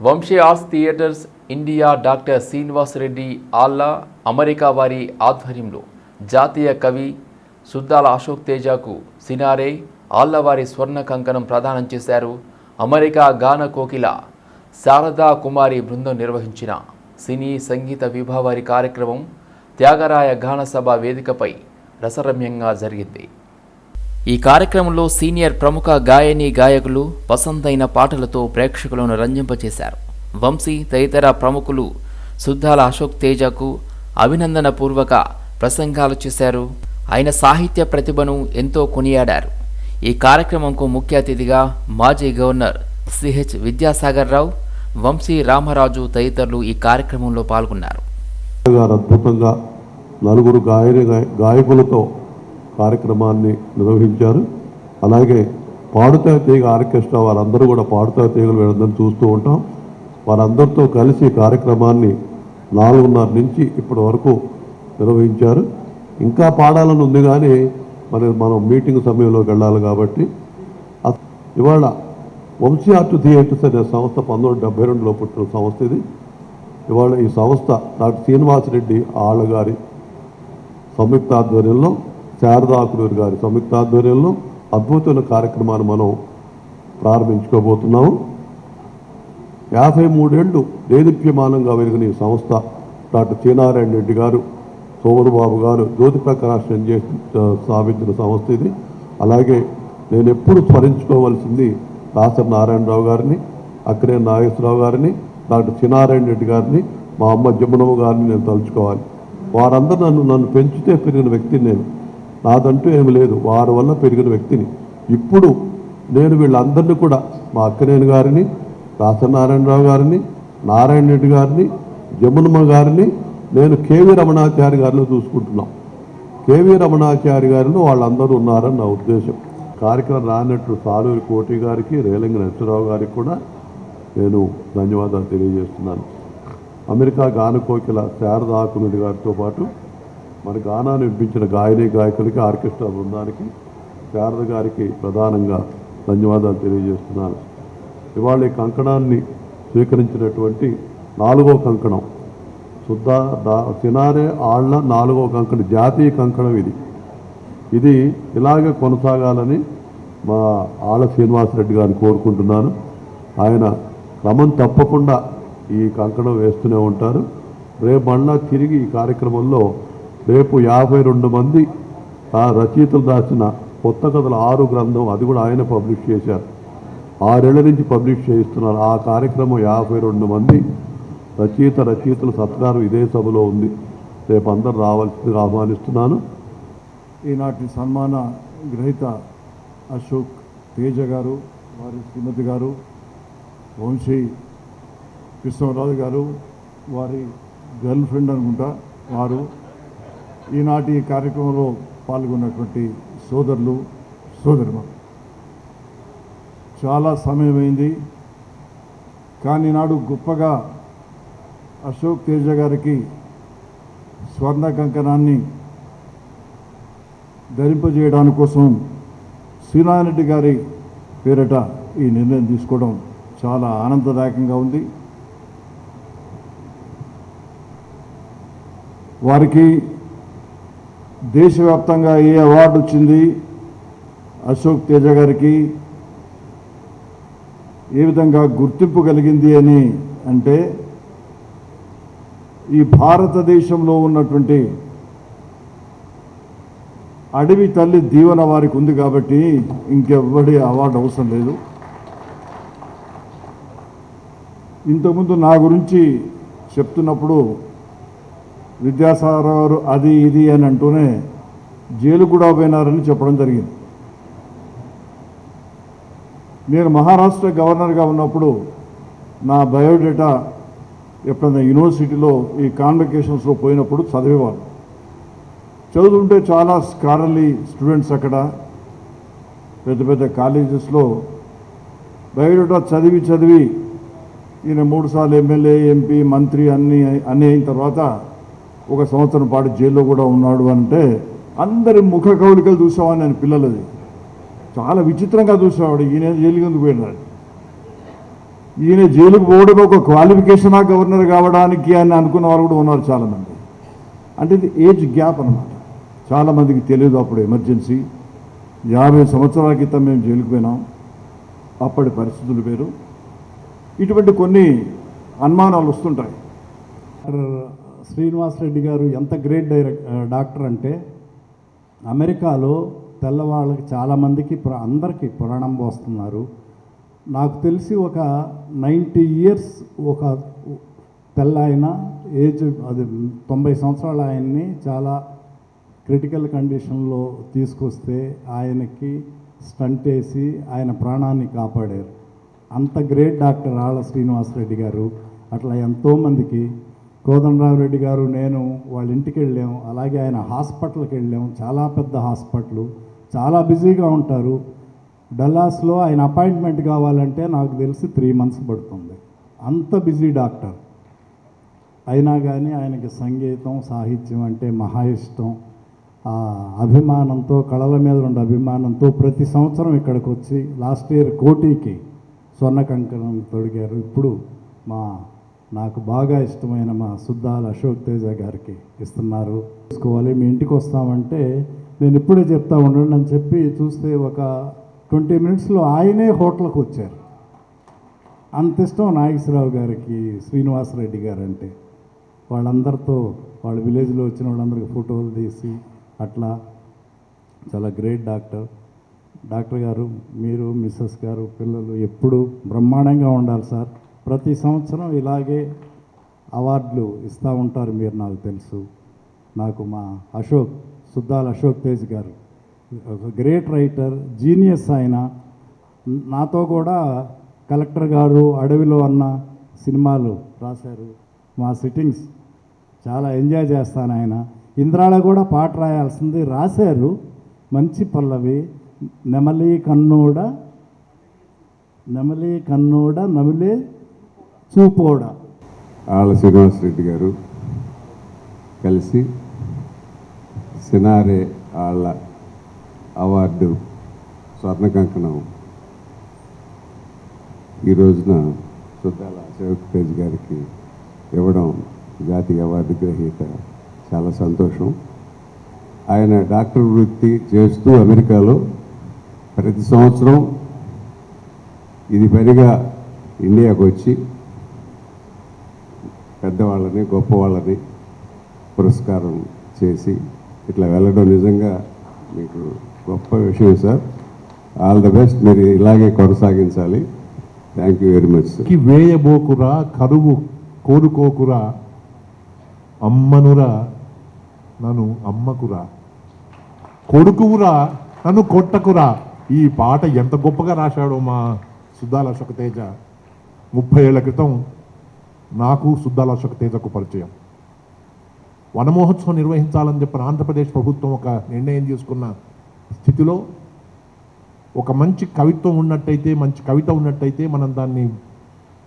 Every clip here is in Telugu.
Vamsi Theatres India doctor Srinivas Reddy Alla America వారి ఆధ్వర్యంలో జాతీయ కవి సుద్దాల అశోక్ తేజకు సినారే ఆళ్ళవారి స్వర్ణ కంకణం ప్రదానం చేశారు. అమెరికా గాన కోకిల శారదా కుమారి బృందం నిర్వహించిన సినీ సంగీత విభావారి కార్యక్రమం త్యాగరాయ గాన సభ వేదికపై రసరమ్యంగా జరిగింది. ఈ కార్యక్రమంలో సీనియర్ ప్రముఖ గాయని గాయకులు పసందైన పాటలతో ప్రేక్షకులను రంజింపచేశారు. వంశీ తదితర ప్రముఖులు సుద్దాల అశోక్ తేజకు అభినందన పూర్వక ప్రసంగాలు చేశారు. ఆయన సాహిత్య ప్రతిభను ఎంతో కొనియాడారు. ఈ కార్యక్రమంకు ముఖ్య అతిథిగా మాజీ గవర్నర్ సిహెచ్ విద్యాసాగర్ రావు వంశీ రామరాజు తదితరులు ఈ కార్యక్రమంలో పాల్గొన్నారు. అద్భుతంగా నలుగురు గాయని గాయకులతో కార్యక్రమాన్ని నిర్వహించారు. అలాగే పాడుతా తీగ ఆర్కెస్ట్రా వారందరూ కూడా పాడుతా తీగలు వీళ్ళందరూ చూస్తూ ఉంటాం. వారందరితో కలిసి కార్యక్రమాన్ని నాలుగున్నర నుంచి ఇప్పటి వరకు నిర్వహించారు. ఇంకా పాడాలని ఉంది కానీ మరి మనం మీటింగ్ సమయంలోకి వెళ్ళాలి కాబట్టి. ఇవాళ వంశీ ఆర్ట్ థియేటర్స్ అనే సంస్థ పంతొమ్మిది డెబ్బై రెండులో పుట్టిన సంస్థ ఇది. ఇవాళ ఈ సంస్థ డాక్టర్ శ్రీనివాసరెడ్డి ఆళ్ళ గారి సంయుక్త ఆధ్వర్యంలో శారదాకులూరి గారి సంయుక్త ఆధ్వర్యంలో అద్భుతమైన కార్యక్రమాన్ని మనం ప్రారంభించుకోబోతున్నాము. యాభై మూడేళ్ళు దేదీప్యమానంగా వెలిగిన ఈ సంస్థ డాక్టర్ చీనారాయణ రెడ్డి గారు సోమరుబాబు గారు జ్యోతి ప్రకాశం చేసి స్థాపించిన సంస్థ ఇది. అలాగే నేను ఎప్పుడు స్మరించుకోవాల్సింది దాసరి నారాయణరావు గారిని అక్కడే నాగేశ్వరరావు గారిని డాక్టర్ చినారాయణ రెడ్డి గారిని మా అమ్మ జమునమ్మ గారిని నేను తలుచుకోవాలి. వారందరూ నన్ను నన్ను పెంచితే పెరిగిన వ్యక్తిని నేను. నాదంటూ ఏమి లేదు. వారి వల్ల పెరిగిన వ్యక్తిని. ఇప్పుడు నేను వీళ్ళందరినీ కూడా మా అక్కనేని గారిని రాసనారాయణరావు గారిని నారాయణ రెడ్డి గారిని జమునమ్మ గారిని నేను కేవీ రమణాచారి గారిని చూసుకుంటున్నాం. కేవీ రమణాచారి గారిలో వాళ్ళందరూ ఉన్నారని నా ఉద్దేశం. కార్యక్రమం రానట్టు సాలూరి కోటి గారికి రేలంగి నరసరావు గారికి కూడా నేను ధన్యవాదాలు తెలియజేస్తున్నాను. అమెరికా గానకోకిల శారదా ఆకునుడి గారితో పాటు మన గానాన్ని వినిపించిన గాయని గాయకులకి ఆర్కెస్ట్రా బృందానికి శారద గారికి ప్రధానంగా ధన్యవాదాలు తెలియజేస్తున్నాను. ఇవాళ ఈ కంకణాన్ని స్వీకరించినటువంటి నాలుగో కంకణం. శుద్ధ దా సినారే ఆళ్ళ నాలుగో కంకణం జాతీయ కంకణం ఇది. ఇది ఇలాగే కొనసాగాలని మా ఆళ్ళ శ్రీనివాసరెడ్డి గారిని కోరుకుంటున్నాను. ఆయన క్రమం తప్పకుండా ఈ కంకణం వేస్తూనే ఉంటారు. రేపు మళ్ళా తిరిగి ఈ కార్యక్రమంలో రేపు యాభై రెండు మంది ఆ రచయితలు రాసిన కొత్త కథల ఆరు గ్రంథం అది కూడా ఆయన పబ్లిష్ చేశారు. ఆరేళ్ళ నుంచి పబ్లిష్ చేయిస్తున్నారు. ఆ కార్యక్రమం యాభై రెండు మంది రచయిత రచయితల సత్కారం ఇదే సభలో ఉంది. రేపు అందరు రావాల్సిందిగా ఆహ్వానిస్తున్నాను. ఈనాటి సన్మాన గ్రహీత అశోక్ తేజ గారు వారి శ్రీమతి గారు వంశీ కృష్ణరాజు గారు వారి గర్ల్ ఫ్రెండ్ అనుకుంటా వారు ఈనాటి ఈ కార్యక్రమంలో పాల్గొన్నటువంటి సోదరులు సోదరులు చాలా సమయమైంది కానీ నాడు గొప్పగా అశోక్ తేజ గారికి స్వర్ణ కంకణాన్ని ధరింపజేయడాని కోసం శ్రీనారాయణరెడ్డి గారి పేరిట ఈ నిర్ణయం తీసుకోవడం చాలా ఆనందదాయకంగా ఉంది. వారికి దేశవ్యాప్తంగా ఏ అవార్డు వచ్చింది? అశోక్ తేజ గారికి ఏ విధంగా గుర్తింపు కలిగింది అని అంటే ఈ భారతదేశంలో ఉన్నటువంటి అడవి తల్లి దీవెన వారికి ఉంది కాబట్టి ఇంకెవ్వడి అవార్డు అవసరం లేదు. ఇంతకుముందు నా గురించి చెప్తున్నప్పుడు విద్యాసాగర్ అది ఇది అని అంటూనే జైలు కూడా పోయినారని చెప్పడం జరిగింది. నేను మహారాష్ట్ర గవర్నర్గా ఉన్నప్పుడు నా బయోడేటా ఎప్పుడైనా యూనివర్సిటీలో ఈ కాన్వకేషన్స్లో పోయినప్పుడు చదివేవారు చదువుతుంటే చాలా స్కాలర్లీ స్టూడెంట్స్ అక్కడ పెద్ద పెద్ద కాలేజెస్లో బయోడేటా చదివి చదివి ఈయన మూడుసార్లు ఎమ్మెల్యే ఎంపీ మంత్రి అన్ని అన్నీ అయిన తర్వాత ఒక సంవత్సరం పాటు జైల్లో కూడా ఉన్నాడు అంటే అందరి ముఖ కౌలికలు చూసామని నేను పిల్లలది. చాలా విచిత్రంగా చూసేవాడు ఈయన జైలుకి ఎందుకు పోయినాడు? ఈయన జైలుకు పోవడం ఒక క్వాలిఫికేషనా గవర్నర్ కావడానికి అని అనుకున్న వారు కూడా ఉన్నారు చాలామంది. అంటే ఇది ఏజ్ గ్యాప్ అనమాట చాలామందికి తెలియదు అప్పుడు ఎమర్జెన్సీ. యాభై సంవత్సరాల క్రితం మేము జైలుకు పోయినాం. అప్పటి పరిస్థితులు వేరు ఇటువంటి కొన్ని అనుమానాలు వస్తుంటాయి. శ్రీనివాసరెడ్డి శ్రీనివాస్ రెడ్డి గారు ఎంత గ్రేట్ డైరెక్ట్ డాక్టర్ అంటే అమెరికాలో తెల్లవాళ్ళకి చాలామందికి ప్ర- అందరికీ ప్రాణం పోస్తున్నారు. నాకు తెలిసి ఒక నైంటీ ఇయర్స్ ఒక తెల్ల ఆయన ఏజ్ అది తొంభై సంవత్సరాల ఆయన్ని చాలా క్రిటికల్ కండిషన్లో తీసుకొస్తే ఆయనకి స్టంట్ వేసి ఆయన ప్రాణాన్ని కాపాడారు. అంత గ్రేట్ డాక్టర్ ఆళ్ళ శ్రీనివాసరెడ్డి గారు. అట్లా ఎంతోమందికి కోదండరామరెడ్డి గారు నేను వాళ్ళ ఇంటికి వెళ్ళాం. అలాగే ఆయన హాస్పిటల్కి వెళ్ళాం. చాలా పెద్ద హాస్పిటల్. చాలా బిజీగా ఉంటారు. డల్లాస్లో ఆయన అపాయింట్మెంట్ కావాలంటే నాకు తెలిసి త్రీ మంత్స్ పడుతుంది. అంత బిజీ డాక్టర్. అయినా కానీ ఆయనకి సంగీతం సాహిత్యం అంటే మహా ఇష్టం. ఆ అభిమానంతో కళల మీద ఉండే అభిమానంతో ప్రతి సంవత్సరం ఇక్కడికి వచ్చి లాస్ట్ ఇయర్ కోటికి స్వర్ణ కంకణం తొడిగారు. ఇప్పుడు మా నాకు బాగా ఇష్టమైన మా సుద్దాల అశోక్ తేజ గారికి ఇస్తున్నారు. చూసుకోవాలి మీ ఇంటికి వస్తామంటే నేను ఇప్పుడే చెప్తా ఉండండి అని చెప్పి చూస్తే ఒక ట్వంటీ మినిట్స్లో ఆయనే హోటల్కి వచ్చారు. అంత ఇష్టం నాగేశ్వరరావు గారికి శ్రీనివాసరెడ్డి గారు అంటే వాళ్ళందరితో వాళ్ళ విలేజ్లో వచ్చిన వాళ్ళందరికీ ఫోటోలు తీసి అట్లా. చాలా గ్రేట్ డాక్టర్. డాక్టర్ గారు మీరు మిస్సెస్ గారు పిల్లలు ఎప్పుడు బ్రహ్మాండంగా ఉండాలి సార్. ప్రతి సంవత్సరం ఇలాగే అవార్డులు ఇస్తూ ఉంటారు మీరు నాకు తెలుసు. నాకు మా అశోక్ సుద్దాల అశోక్ తేజ్ గారు. ఒక గ్రేట్ రైటర్ జీనియస్ ఆయన. నాతో కూడా కలెక్టర్ గారు అడవిలో అన్న సినిమాలు రాశారు. మా సిట్టింగ్స్ చాలా ఎంజాయ్ చేస్తాను ఆయన. ఇంద్రాల కూడా పాట రాయాల్సింది రాశారు. మంచి పల్లవి. నెమలి కన్నోడ నెమలి కన్నోడ నమిలే చూపోడ. ఆళ్ళ శ్రీనివాసరెడ్డి గారు కలిసి సినారే ఆళ్ళ అవార్డు స్వర్ణ కంకణం ఈ రోజున సుద్దాల అశోక్ తేజ్ గారికి ఇవ్వడం జాతీయ అవార్డు గ్రహీత చాలా సంతోషం. ఆయన డాక్టర్ వృత్తి చేస్తూ అమెరికాలో ప్రతి సంవత్సరం ఇది పనిగా ఇండియాకు వచ్చి పెద్దవాళ్ళని గొప్పవాళ్ళని పురస్కారం చేసి ఇట్లా వెళ్ళడం నిజంగా మీకు గొప్ప విషయం సార్. ఆల్ ద బెస్ట్ మీరు ఇలాగే కొనసాగించాలి. Thank you very much sir వేయబోకురా కరువు కోరుకోకురా అమ్మనురా నన్ను అమ్మకురా. కొడుకువురా నన్ను కొట్టకురా. ఈ పాట ఎంత గొప్పగా రాశాడో మా సుద్దాల అశోక తేజ ముప్పై ఏళ్ళ క్రితం నాకు శుద్ధాల అశోక తేజకు పరిచయం. వనమహోత్సవం నిర్వహించాలని చెప్పిన ఆంధ్రప్రదేశ్ ప్రభుత్వం ఒక నిర్ణయం తీసుకున్న స్థితిలో ఒక మంచి కవిత్వం ఉన్నట్టయితే మంచి కవిత ఉన్నట్టయితే మనం దాన్ని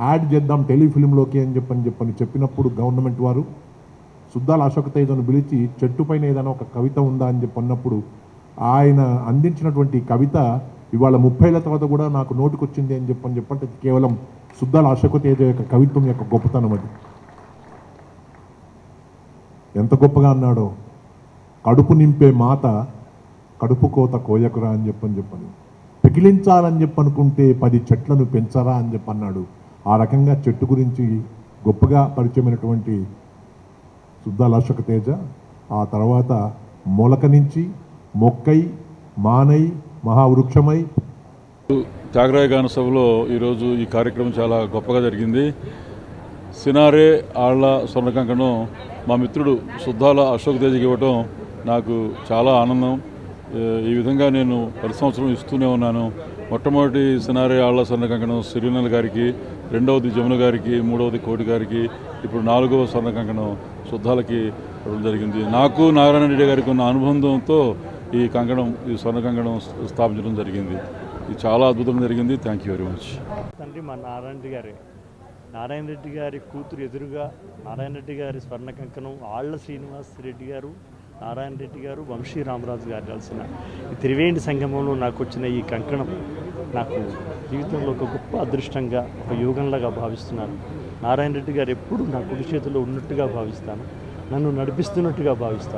యాడ్ చేద్దాం టెలిఫిలింలోకి అని చెప్పని చెప్పని చెప్పినప్పుడు గవర్నమెంట్ వారు సుద్దాల అశోక్ తేజను పిలిచి చెట్టు పైన ఏదైనా ఒక కవిత ఉందా అని చెప్పి అన్నప్పుడు ఆయన అందించినటువంటి కవిత ఇవాళ ముప్పైల తర్వాత కూడా నాకు నోటుకొచ్చింది అని చెప్పని చెప్పంటే కేవలం శుద్ధాల అశోక తేజ యొక్క కవిత్వం యొక్క గొప్పతనం అది. ఎంత గొప్పగా అన్నాడో కడుపు నింపే మాత కడుపు కోత కోయకురా అని చెప్పని చెప్పని పిగిలించాలని చెప్పనుకుంటే పది చెట్లను పెంచరా అని చెప్పన్నాడు. ఆ రకంగా చెట్టు గురించి గొప్పగా పరిచయమైనటువంటి శుద్ధాల అశోక తేజ ఆ తర్వాత మొలక నుంచి మొక్కై మానై మహావృక్షమై. త్యాగరాయ గాన సభలో ఈరోజు ఈ కార్యక్రమం చాలా గొప్పగా జరిగింది. సినారే ఆళ్ళ స్వర్ణకంకణం మా మిత్రుడు శుద్ధాల అశోక్ తేజకి ఇవ్వటం నాకు చాలా ఆనందం. ఈ విధంగా నేను ప్రతి సంవత్సరం ఇస్తూనే ఉన్నాను. మొట్టమొదటి సినారే ఆళ్ళ స్వర్ణకంకణం సిరినల్ గారికి రెండవది జమున గారికి మూడవది కోటి గారికి ఇప్పుడు నాలుగవ స్వర్ణకంకణం శుద్ధాలకి ఇవ్వడం జరిగింది. నాకు నారాయణ రెడ్డి గారికి ఉన్న అనుబంధంతో ఈ కంకణం ఈ స్వర్ణ కంకణం స్థాపించడం జరిగింది. ఇది చాలా అద్భుతం జరిగింది. థ్యాంక్ యూ వెరీ మచ్ తండ్రి మా నారాయణ రెడ్డి గారి. నారాయణ రెడ్డి గారి కూతురు ఎదురుగా నారాయణ రెడ్డి గారి స్వర్ణ కంకణం ఆళ్ళ శ్రీనివాస్ రెడ్డి గారు నారాయణ రెడ్డి గారు వంశీ రామరాజు గారు కలిసిన ఈ త్రివేణి సంగమంలో నాకు వచ్చిన ఈ కంకణం నాకు జీవితంలో ఒక గొప్ప అదృష్టంగా ఒక యోగంలాగా భావిస్తున్నాను. నారాయణ రెడ్డి గారు ఎప్పుడు నా కుడి చేతిలో ఉన్నట్టుగా భావిస్తాను. నన్ను నడిపిస్తున్నట్టుగా భావిస్తాను.